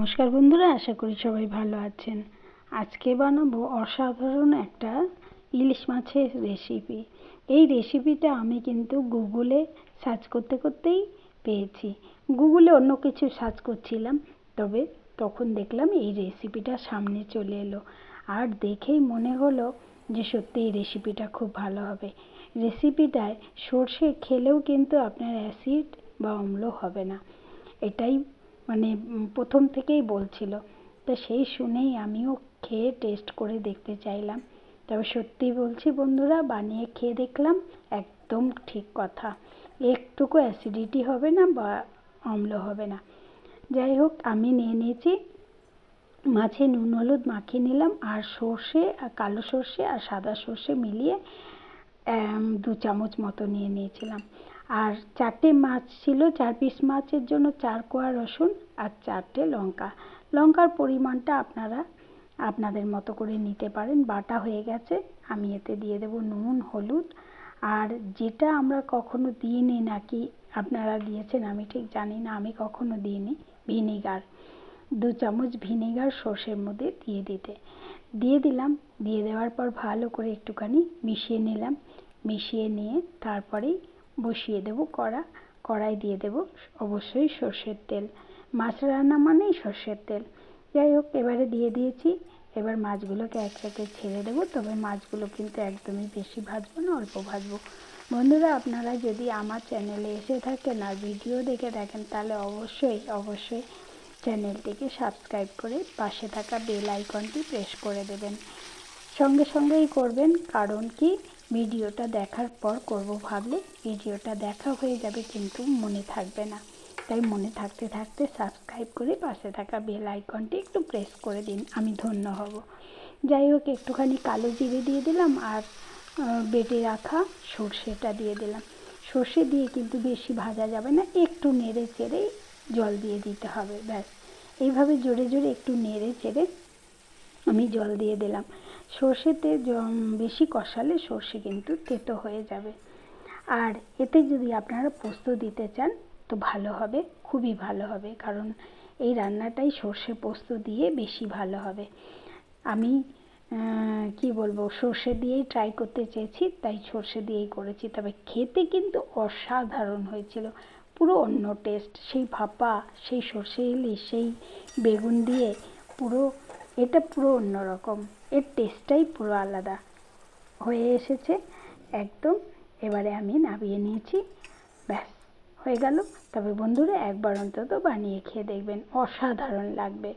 নমস্কার বন্ধুরা, আশা করি সবাই ভালো আছেন। আজকে বানাবো অসাধারণ একটা ইলিশ মাছের রেসিপি এই রেসিপিটা আমি কিন্তু গুগলে সার্চ করতে করতেই পেয়েছি। গুগলে অন্য কিছু সার্চ করছিলাম, তবে তখন দেখলাম এই রেসিপিটা সামনে চলে এলো। আর দেখেই মনে হলো যে সত্যি এই রেসিপিটা খুব ভালো হবে। রেসিপিটায় সর্ষে খেলেও কিন্তু আপনার অ্যাসিড বা অম্ল হবে না। এটাই মানে প্রথম থেকেই বলছিল। তো সেই শুনেই আমিও খেয়ে টেস্ট করে দেখতে চাইলাম। তবে সত্যি বলছি বন্ধুরা, বানিয়ে খেয়ে দেখলাম, একদম ঠিক কথা। একটুকু অ্যাসিডিটি হবে না বা অম্ল হবে না। যাই হোক, আমি নিয়ে নিয়েছি। মাছে নুন হলুদ মাখিয়ে নিলাম, আর সর্ষে, আর কালো সর্ষে, আর সাদা সর্ষে মিলিয়ে দু চামচ মতো নিয়ে নিয়েছিলাম। আর চারটে মাছ ছিল, চার পিস মাছের জন্য চার কোয়া রসুন আর চারটে লঙ্কা। লঙ্কার পরিমাণটা আপনারা আপনাদের মতো করে নিতে পারেন। বাটা হয়ে গেছে, আমি এতে দিয়ে দেব নুন, হলুদ। আর যেটা আমরা কখনো দিইনি নাকি আপনারা দিয়েছেন, আমি ঠিক জানি না, আমি কখনো দিইনি, ভিনিগার। দু চামচ ভিনেগার সর্ষের মধ্যে দিয়ে দিতে। দিয়ে দিলাম, দিয়ে দেওয়ার পর ভালো করে একটুখানি মিশিয়ে নিলাম। মিশিয়ে নিয়ে তারপরেই বসিয়ে দেব, কড়া, কড়াই দিয়ে দেব অবশ্যই সর্ষের তেল। মাছ রান্না মানেই সর্ষের তেল। যাই হোক, এবারে দিয়ে দিয়েছি। এবার মাছগুলোকে এক একে ছেড়ে দেবো, তবে মাছগুলো কিন্তু একদমই বেশি ভাজবো না, অল্প ভাজবো। বন্ধুরা, আপনারা যদি আমার চ্যানেলে এসে থাকেন আর ভিডিও দেখে দেখেন তাহলে অবশ্যই অবশ্যই চ্যানেলটিকে সাবস্ক্রাইব করে পাশে থাকা বেল আইকনটি প্রেস করে দেবেন। সঙ্গে সঙ্গেই করবেন, কারণ কি ভিডিওটা দেখার পর করব ভাবলে ভিডিওটা দেখা হয়ে যাবে কিন্তু মনে থাকবে না। তাই মনে থাকতে থাকতে সাবস্ক্রাইব করে পাশে থাকা বেল আইকনটি একটু প্রেস করে দিন, আমি ধন্য হব। যাই হোক, একটুখানি কালো জিরে দিয়ে দিলাম আর বেটে রাখা সর্ষেটা দিয়ে দিলাম। সর্ষে দিয়ে কিন্তু বেশি ভাজা যাবে না, একটু নেড়ে চেড়ে জল দিয়ে দিতে হবে, ব্যাস। এইভাবে জোরে জোরে একটু নেড়ে চেড়ে আমি জল দিয়ে দিলাম। সর্ষেতে বেশি কষালে সর্ষে কিন্তু তেতো হয়ে যাবে। আর এতে যদি আপনারা পোস্ত দিতে চান, তো ভালো হবে, খুবই ভালো হবে, কারণ এই রান্নাটাই সর্ষে পোস্ত দিয়ে বেশি ভালো হবে। আমি কি বলব, সর্ষে দিয়েই ট্রাই করতে চেয়েছি, তাই সর্ষে দিয়েই করেছি। তবে খেতে কিন্তু অসাধারণ হয়েছিল, পুরো অন্য টেস্ট সেই ভাপা, সেই সর্ষে ইলিশ, সেই বেগুন দিয়ে পুরো এটা পুরো অন্যরকম। এর টেস্টটাই পুরো আলাদা। হয়ে এসেছে একদম। এবারে আমি নামিয়ে নিয়েছি। ব্যাস, হয়ে গেল। তবে বন্ধুরা একবার অন্তত বানিয়ে খেয়ে দেখবেন। অসাধারণ লাগবে।